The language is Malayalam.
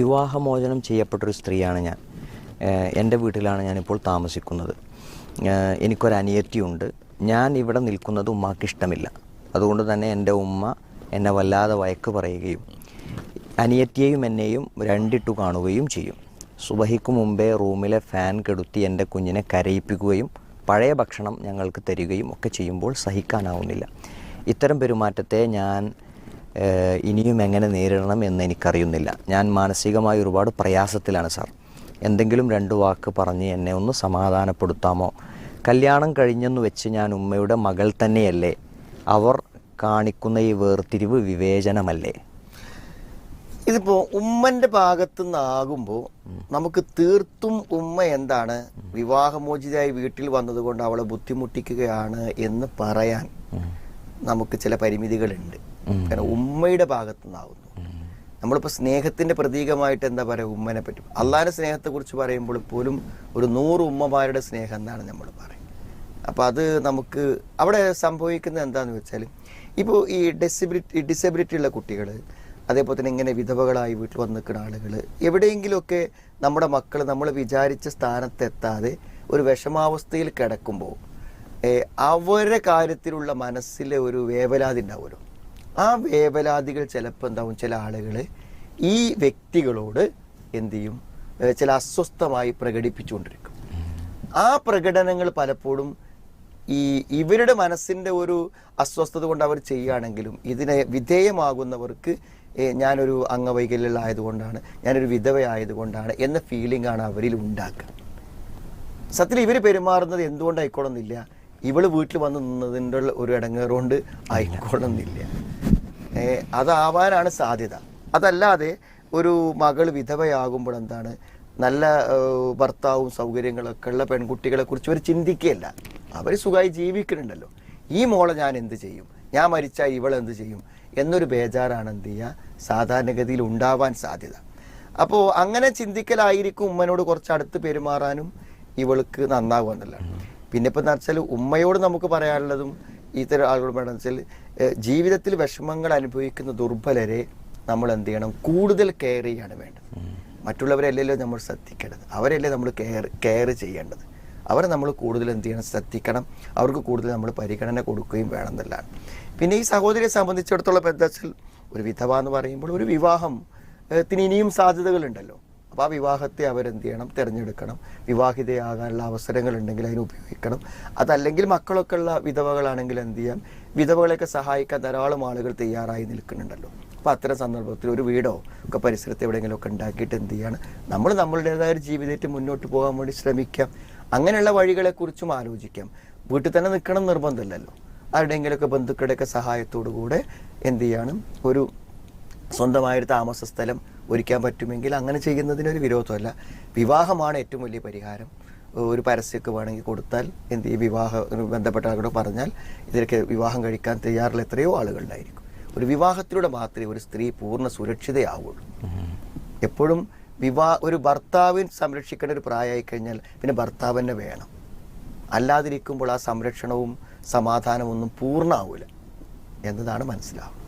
വിവാഹമോചനം ചെയ്യപ്പെട്ടൊരു സ്ത്രീയാണ് ഞാൻ. എന്റെ വീട്ടിലാണ് ഞാനിപ്പോൾ താമസിക്കുന്നത്. എനിക്കൊരു അനിയത്തിയുണ്ട് ഞാൻ ഇവിടെ നിൽക്കുന്നത് ഉമ്മാക്ക് ഇഷ്ടമില്ല. അതുകൊണ്ട് തന്നെ എന്റെ ഉമ്മ എന്നെ വല്ലാതെ വയക്ക് പറയുകയും അനിയത്തിയെയും എന്നെയും രണ്ടിട്ടു കാണുകയും ചെയ്യും. സുബഹിക്ക് മുമ്പേ റൂമിലെ ഫാൻ കെടുത്തി എന്റെ കുഞ്ഞിനെ കരയിപ്പിക്കുകയും പഴയ ഭക്ഷണം ഞങ്ങൾക്ക് തരികയും ഒക്കെ ചെയ്യുമ്പോൾ സഹിക്കാനാവുന്നില്ല. ഇത്തരം പെരുമാറ്റത്തെ ഞാൻ ഇനിയും എങ്ങനെ നേരിടണം എന്ന് എനിക്കറിയുന്നില്ല. ഞാൻ മാനസികമായി ഒരുപാട് പ്രയാസത്തിലാണ് സാർ. എന്തെങ്കിലും രണ്ട് വാക്ക് പറഞ്ഞ് എന്നെ ഒന്ന് സമാധാനപ്പെടുത്താമോ? കല്യാണം കഴിഞ്ഞെന്ന് വെച്ച് ഞാൻ ഉമ്മയുടെ മകൾ തന്നെയല്ലേ? അവർ കാണിക്കുന്ന ഈ വേർതിരിവ് വിവേചനമല്ലേ? ഇതിപ്പോ ഉമ്മന്റെ ഭാഗത്തു നിന്നാകുമ്പോൾ നമുക്ക് തീർത്തും ഉമ്മ എന്താണ് വിവാഹമോചിതയായി വീട്ടിൽ വന്നതുകൊണ്ട് അവളെ ബുദ്ധിമുട്ടിക്കുകയാണ് എന്ന് പറയാൻ നമുക്ക് ചില പരിമിതികളുണ്ട്. കാരണം ഉമ്മയുടെ ഭാഗത്തു നിന്നാവുന്നു നമ്മളിപ്പോൾ സ്നേഹത്തിന്റെ പ്രതീകമായിട്ട് എന്താ പറയുക ഉമ്മനെ പറ്റും? അള്ളാഹിന്റെ സ്നേഹത്തെക്കുറിച്ച് പറയുമ്പോൾ പോലും ഒരു നൂറ് ഉമ്മമാരുടെ സ്നേഹം എന്നാണ് നമ്മൾ പറയുന്നത്. അപ്പോൾ അത് നമുക്ക് അവിടെ സംഭവിക്കുന്നത് എന്താണെന്ന് വെച്ചാൽ ഇപ്പോൾ ഈ ഡിസബിലിറ്റി ഡിസബിലിറ്റി ഉള്ള കുട്ടികൾ അതേപോലെ തന്നെ ഇങ്ങനെ വിധവകളായി വീട്ടിൽ വന്ന് നിൽക്കുന്ന ആളുകൾ എവിടെയെങ്കിലുമൊക്കെ നമ്മുടെ മക്കൾ നമ്മൾ വിചാരിച്ച സ്ഥാനത്തെത്താതെ ഒരു വിഷമാവസ്ഥയിൽ കിടക്കുമ്പോൾ അവരുടെ കാര്യത്തിലുള്ള മനസ്സിലെ ഒരു വേവലാതി ഉണ്ടാവുമല്ലോ. ആ വേവലാതികൾ ചിലപ്പോൾ എന്താവും? ചില ആളുകൾ ഈ വ്യക്തികളോട് എന്തു ചെയ്യും? ചില അസ്വസ്ഥമായി പ്രകടിപ്പിച്ചുകൊണ്ടിരിക്കും. ആ പ്രകടനങ്ങൾ പലപ്പോഴും ഈ ഇവരുടെ മനസ്സിന്റെ ഒരു അസ്വസ്ഥത കൊണ്ട് അവർ ചെയ്യുകയാണെങ്കിലും ഇതിനെ വിധേയമാകുന്നവർക്ക് ഞാനൊരു അംഗവൈകല്യമുള്ള ആയതുകൊണ്ടാണ് ഞാനൊരു വിധവയായതുകൊണ്ടാണ് എന്ന ഫീലിംഗ് ആണ് അവരിൽ ഉണ്ടാക്കുക. സത്യത്തിൽ ഇവർ പെരുമാറുന്നത് എന്തുകൊണ്ടായിക്കോളുന്നില്ല. ഇവൾ വീട്ടിൽ വന്ന് നിന്നതിന്റെ ഒരു ഇടങ്ങേറുകൊണ്ട് ആയിക്കൊള്ളുന്നില്ല. അതാവാനാണ് സാധ്യത. അതല്ലാതെ ഒരു മകൾ വിധവയാകുമ്പോൾ എന്താണ്? നല്ല ഭർത്താവും സൗകര്യങ്ങളൊക്കെ ഉള്ള പെൺകുട്ടികളെ കുറിച്ച് അവർ ചിന്തിക്കുകയല്ല അവർ സുഖമായി ജീവിക്കുന്നുണ്ടല്ലോ. ഈ മോളെ ഞാൻ എന്ത് ചെയ്യും? ഞാൻ മരിച്ചാൽ ഇവളെന്ത് ചെയ്യും? എന്നൊരു ബേജാറാണ് എന്ത് ചെയ്യുക? സാധാരണഗതിയിൽ ഉണ്ടാവാൻ സാധ്യത. അപ്പോൾ അങ്ങനെ ചിന്തിക്കലായിരിക്കും ഉമ്മനോട് കുറച്ച് അടുത്ത് പെരുമാറാനും ഇവൾക്ക് നന്നാകുമെന്നല്ല പിന്നെ ഇപ്പം എന്ന് വെച്ചാൽ ഉമ്മയോട് നമുക്ക് പറയാനുള്ളതും ഇത്തരം ആളുകളോട് വേണമെന്ന് വെച്ചാൽ ജീവിതത്തിൽ വിഷമങ്ങൾ അനുഭവിക്കുന്ന ദുർബലരെ നമ്മൾ എന്ത് ചെയ്യണം? കൂടുതൽ കെയർ ചെയ്യാണ് വേണ്ടത്. മറ്റുള്ളവരല്ലല്ലോ നമ്മൾ ശ്രദ്ധിക്കേണ്ടത്. അവരല്ലേ നമ്മൾ കെയർ കെയർ ചെയ്യേണ്ടത്. അവരെ നമ്മൾ കൂടുതൽ എന്ത് ചെയ്യണം? ശ്രദ്ധിക്കണം. അവർക്ക് കൂടുതൽ നമ്മൾ പരിഗണന കൊടുക്കുകയും വേണം എന്നുള്ളതാണ്. പിന്നെ ഈ സഹോദരിയെ സംബന്ധിച്ചിടത്തോളം എന്താ വെച്ചാൽ ഒരു വിധവ എന്ന് പറയുമ്പോൾ ഒരു വിവാഹം ത്തിന് ഇനിയും സാധ്യതകളുണ്ടല്ലോ. അപ്പോൾ ആ വിവാഹത്തെ അവരെന്ത് ചെയ്യണം തിരഞ്ഞെടുക്കണം. വിവാഹിതയാകാനുള്ള അവസരങ്ങൾ ഉണ്ടെങ്കിൽ അതിന് ഉപയോഗിക്കണം. അതല്ലെങ്കിൽ മക്കളൊക്കെ ഉള്ള വിധവകളാണെങ്കിൽ എന്ത് ചെയ്യാം വിധവകളെയൊക്കെ സഹായിക്കാൻ ധാരാളം ആളുകൾ തയ്യാറായി നിൽക്കുന്നുണ്ടല്ലോ. അപ്പോൾ അത്തരം സന്ദർഭത്തിൽ ഒരു വീടോ ഒക്കെ പരിസരത്ത് എവിടെയെങ്കിലുമൊക്കെ ഉണ്ടാക്കിയിട്ട് എന്ത് ചെയ്യാണ് നമ്മൾ നമ്മളുടേതായ ഒരു ജീവിതത്തിൽ മുന്നോട്ട് പോകാൻ വേണ്ടി ശ്രമിക്കാം. അങ്ങനെയുള്ള വഴികളെക്കുറിച്ചും ആലോചിക്കാം. വീട്ടിൽ തന്നെ നിൽക്കണം നിർബന്ധമില്ലല്ലോ. ആരുടെയെങ്കിലുമൊക്കെ ബന്ധുക്കളുടെയൊക്കെ സഹായത്തോടു കൂടെ എന്ത് ചെയ്യണം ഒരു സ്വന്തമായൊരു താമസ സ്ഥലം ഒരുക്കാൻ പറ്റുമെങ്കിൽ അങ്ങനെ ചെയ്യുന്നതിനൊരു വിരോധമല്ല. വിവാഹമാണ് ഏറ്റവും വലിയ പരിഹാരം. ഒരു പരസ്യമൊക്കെ വേണമെങ്കിൽ കൊടുത്താൽ എന്ത് ഈ വിവാഹ ബന്ധപ്പെട്ട ആളുകളോട് പറഞ്ഞാൽ ഇതിലൊക്കെ വിവാഹം കഴിക്കാൻ തയ്യാറുള്ള എത്രയോ ആളുകളുണ്ടായിരിക്കും. ഒരു വിവാഹത്തിലൂടെ മാത്രമേ ഒരു സ്ത്രീ പൂർണ സുരക്ഷിതയാവുള്ളൂ. എപ്പോഴും വിവാഹ ഒരു ഭർത്താവിന് സംരക്ഷിക്കേണ്ട ഒരു പ്രായമായി കഴിഞ്ഞാൽ പിന്നെ ഭർത്താവ് തന്നെ വേണം. അല്ലാതിരിക്കുമ്പോൾ ആ സംരക്ഷണവും സമാധാനവും ഒന്നും പൂർണമാവില്ല എന്നതാണ് മനസ്സിലാവുക